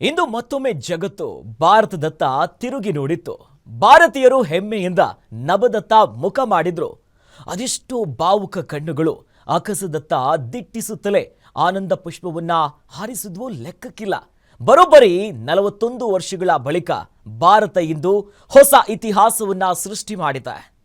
ಇಂದು ಮತ್ತೊಮ್ಮೆ ಜಗತ್ತು ಭಾರತದತ್ತ ತಿರುಗಿ ನೋಡಿತ್ತು. ಭಾರತೀಯರು ಹೆಮ್ಮೆಯಿಂದ ನಭದತ್ತ ಮುಖ ಮಾಡಿದ್ರು. ಅದೆಷ್ಟೋ ಭಾವುಕ ಕಣ್ಣುಗಳು ಆಕಾಶದತ್ತ ದಿಟ್ಟಿಸುತ್ತಲೇ ಆನಂದ ಪುಷ್ಪವನ್ನ ಹಾರಿಸಿದ್ವು ಲೆಕ್ಕಕ್ಕಿಲ್ಲ. ಬರೋಬ್ಬರಿ ನಲವತ್ತೊಂದು ವರ್ಷಗಳ ಬಳಿಕ ಭಾರತ ಇಂದು ಹೊಸ ಇತಿಹಾಸವನ್ನ ಸೃಷ್ಟಿ ಮಾಡಿದೆ.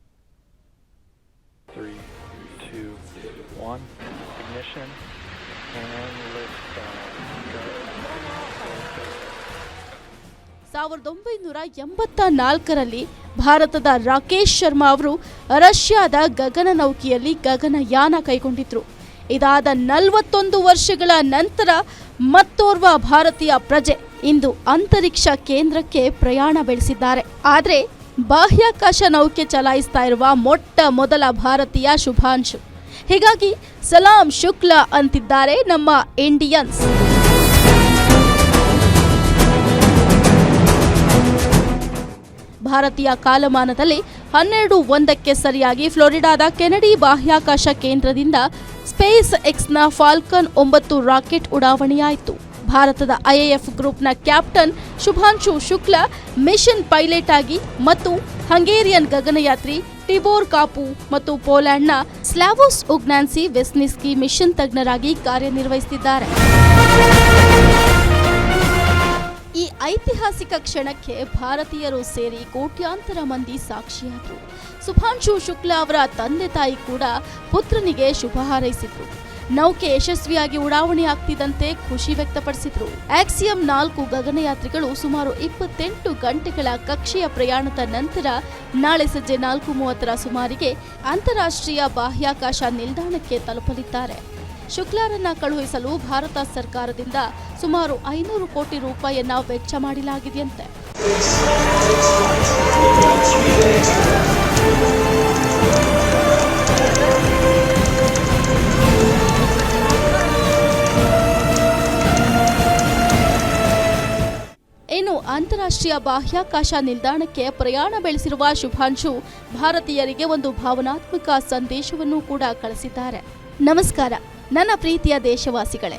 ಸಾವಿರದ ಒಂಬೈನೂರ ಎಂಬತ್ತ ನಾಲ್ಕರಲ್ಲಿ ಭಾರತದ ರಾಕೇಶ್ ಶರ್ಮಾ ಅವರು ರಷ್ಯಾದ ಗಗನನೌಕೆಯಲ್ಲಿ ಗಗನಯಾನ ಕೈಗೊಂಡಿದ್ರು. ಇದಾದ ನಲವತ್ತೊಂದು ವರ್ಷಗಳ ನಂತರ ಮತ್ತೋರ್ವ ಭಾರತೀಯ ಪ್ರಜೆ ಇಂದು ಅಂತರಿಕ್ಷ ಕೇಂದ್ರಕ್ಕೆ ಪ್ರಯಾಣ ಬೆಳೆಸಿದ್ದಾರೆ. ಆದರೆ ಬಾಹ್ಯಾಕಾಶ ನೌಕೆ ಚಲಾಯಿಸ್ತಾ ಇರುವ ಮೊಟ್ಟ ಮೊದಲ ಭಾರತೀಯ ಶುಭಾಂಶು. ಹೀಗಾಗಿ ಸಲಾಂ ಶುಕ್ಲಾ ಅಂತಿದ್ದಾರೆ ನಮ್ಮ ಇಂಡಿಯನ್ಸ್. ಭಾರತೀಯ ಕಾಲಮಾನದಲ್ಲಿ ಹನ್ನೆರಡು ಒಂದಕ್ಕೆ ಸರಿಯಾಗಿ ಫ್ಲೋರಿಡಾದ ಕೆನಡಿ ಬಾಹ್ಯಾಕಾಶ ಕೇಂದ್ರದಿಂದ ಸ್ಪೇಸ್ ಎಕ್ಸ್ನ ಫಾಲ್ಕನ್ ಒಂಬತ್ತು ರಾಕೆಟ್ ಉಡಾವಣೆಯಾಯಿತು. ಭಾರತದ ಐಎಎಫ್ ಗ್ರೂಪ್ನ captain Shubhanshu Shukla mission pilot ಆಗಿ ಮತ್ತು ಹಂಗೇರಿಯನ್ ಗಗನಯಾತ್ರಿ ಟಿಬೋರ್ ಕಾಪು ಮತ್ತು ಪೋಲ್ಯಾಂಡ್ನ ಸ್ಲಾವೋಸ್ ಉಗ್ನಾನ್ಸಿ ವೆಸ್ನಿಸ್ಕಿ ಮಿಷನ್ ತಜ್ಞರಾಗಿ ಕಾರ್ಯನಿರ್ವಹಿಸುತ್ತಿದ್ದಾರೆ. ಐತಿಹಾಸಿಕ ಕ್ಷಣಕ್ಕೆ ಭಾರತೀಯರು ಸೇರಿ ಕೋಟ್ಯಾಂತರ ಮಂದಿ ಸಾಕ್ಷಿಯಾದರು. ಸುಭಾಂಶು ಶುಕ್ಲಾ ಅವರ ತಂದೆ ತಾಯಿ ಕೂಡ ಪುತ್ರನಿಗೆ ಶುಭ ಹಾರೈಸಿದ್ರು. ನೌಕೆ ಯಶಸ್ವಿಯಾಗಿ ಉಡಾವಣೆ ಆಗ್ತಿದ್ದಂತೆ ಖುಷಿ ವ್ಯಕ್ತಪಡಿಸಿದ್ರು. ಆಕ್ಸಿಯಂ ನಾಲ್ಕು ಗಗನಯಾತ್ರಿಗಳು ಸುಮಾರು ಇಪ್ಪತ್ತೆಂಟು ಗಂಟೆಗಳ ಕಕ್ಷೆಯ ಪ್ರಯಾಣದ ನಂತರ ನಾಳೆ ಸಂಜೆ ನಾಲ್ಕು ಮೂವತ್ತರ ಸುಮಾರಿಗೆ ಅಂತಾರಾಷ್ಟ್ರೀಯ ಬಾಹ್ಯಾಕಾಶ ನಿಲ್ದಾಣಕ್ಕೆ ತಲುಪಲಿದ್ದಾರೆ. ಶುಕ್ಲಾರನ್ನ ಕಳುಹಿಸಲು ಭಾರತ ಸರ್ಕಾರದಿಂದ ಸುಮಾರು ಐನೂರು ಕೋಟಿ ರೂಪಾಯಿಯನ್ನ ವೆಚ್ಚ ಮಾಡಲಾಗಿದೆಯಂತೆ. ಇನ್ನು ಅಂತಾರಾಷ್ಟ್ರೀಯ ಬಾಹ್ಯಾಕಾಶ ನಿಲ್ದಾಣಕ್ಕೆ ಪ್ರಯಾಣ ಬೆಳೆಸಿರುವ ಶುಭಾಂಶು ಭಾರತೀಯರಿಗೆ ಒಂದು ಭಾವನಾತ್ಮಕ ಸಂದೇಶವನ್ನು ಕೂಡ ಕಳಿಸಿದ್ದಾರೆ. ನಮಸ್ಕಾರ. ನನ್ನ ಪ್ರೀತಿಯ ದೇಶವಾಸಿಗಳೇ,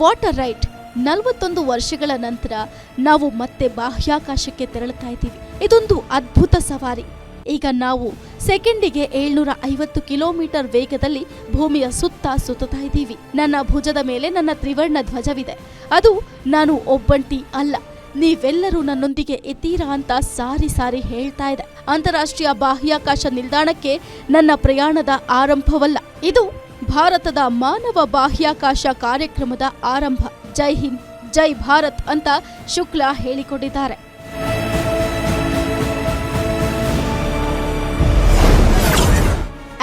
ವಾಟರ್ ರೈಟ್ ನಲವತ್ತೊಂದು ವರ್ಷಗಳ ನಂತರ ನಾವು ಮತ್ತೆ ಬಾಹ್ಯಾಕಾಶಕ್ಕೆ ತೆರಳುತ್ತಾ ಇದ್ದೀವಿ. ಇದೊಂದು ಅದ್ಭುತ ಸವಾರಿ. ಈಗ ನಾವು ಸೆಕೆಂಡಿಗೆ ಏಳ್ನೂರ ಐವತ್ತು ಕಿಲೋಮೀಟರ್ ವೇಗದಲ್ಲಿ ಭೂಮಿಯ ಸುತ್ತ ಸುತ್ತಾ ಇದ್ದೀವಿ. ನನ್ನ ಭುಜದ ಮೇಲೆ ನನ್ನ ತ್ರಿವರ್ಣ ಧ್ವಜವಿದೆ. ಅದು ನಾನು ಒಬ್ಬಂಟಿ ಅಲ್ಲ. ನೀವೆಲ್ಲರೂ ನನ್ನೊಂದಿಗೆ ಎತ್ತೀರಾ ಅಂತ ಸಾರಿ ಸಾರಿ ಹೇಳ್ತಾ ಇದೆ. ಅಂತಾರಾಷ್ಟ್ರೀಯ ಬಾಹ್ಯಾಕಾಶ ನಿಲ್ದಾಣಕ್ಕೆ ನನ್ನ ಪ್ರಯಾಣದ ಆರಂಭವಲ್ಲ. ಇದು ಭಾರತದ ಮಾನವ ಬಾಹ್ಯಾಕಾಶ ಕಾರ್ಯಕ್ರಮದ ಆರಂಭ. ಜೈ ಹಿಂದ್, ಜೈ ಭಾರತ್ ಅಂತ ಶುಕ್ಲಾ ಹೇಳಿಕೊಂಡಿದ್ದಾರೆ.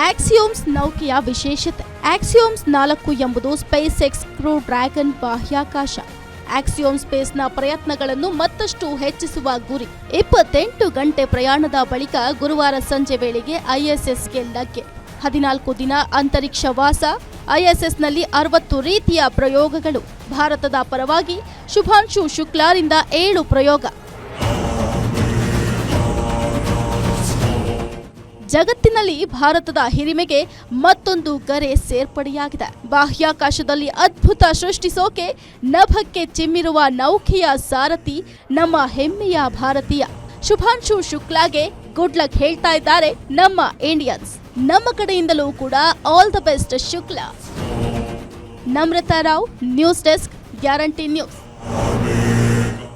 ಆಕ್ಸಿಯೋಮ್ಸ್ ನೌಕೆಯ ವಿಶೇಷತೆ. ಆಕ್ಸಿಯೋಮ್ಸ್ ನಾಲ್ಕು ಎಂಬುದು ಸ್ಪೇಸ್ ಎಕ್ಸ್ ಕ್ರೂ ಡ್ರ್ಯಾಗನ್ ಬಾಹ್ಯಾಕಾಶ. ಆಕ್ಸಿಯೋಮ್ ಸ್ಪೇಸ್ನ ಪ್ರಯತ್ನಗಳನ್ನು ಮತ್ತಷ್ಟು ಹೆಚ್ಚಿಸುವ ಗುರಿ. ಇಪ್ಪತ್ತೆಂಟು ಗಂಟೆ ಪ್ರಯಾಣದ ಬಳಿಕ ಗುರುವಾರ ಸಂಜೆ ವೇಳೆಗೆ ಐಎಸ್ಎಸ್ಗೆ ಲಗ್ಗೆ. ಹದಿನಾಲ್ಕು ದಿನ ಅಂತರಿಕ್ಷ ವಾಸ, ಐಎಸ್ಎಸ್ನಲ್ಲಿ ಅರವತ್ತು ರೀತಿಯ ಪ್ರಯೋಗಗಳು. ಭಾರತದ ಪರವಾಗಿ ಶುಭಾಂಶು ಶುಕ್ಲಾರಿಂದ ಏಳು ಪ್ರಯೋಗ. ಜಗತ್ತಿನಲ್ಲಿ ಭಾರತದ ಹಿರಿಮೆಗೆ ಮತ್ತೊಂದು ಗರೆ ಸೇರ್ಪಡೆಯಾಗಿದೆ. ಬಾಹ್ಯಾಕಾಶದಲ್ಲಿ ಅದ್ಭುತ ಸೃಷ್ಟಿಸೋಕೆ ನಭಕ್ಕೆ ಚಿಮ್ಮಿರುವ ನೌಕೆಯ ಸಾರಥಿ ನಮ್ಮ ಹೆಮ್ಮೆಯ ಭಾರತೀಯ. ಶುಭಾಂಶು ಶುಕ್ಲಾಗೆ ಗುಡ್ ಲಕ್ ಹೇಳ್ತಾ ಇದ್ದಾರೆ ನಮ್ಮ ಇಂಡಿಯನ್ಸ್. ನಮ್ಮ ಕಡೆಯಿಂದಲೂ ಕೂಡ all the best Shukla. Namrata Rao news desk guarantee news.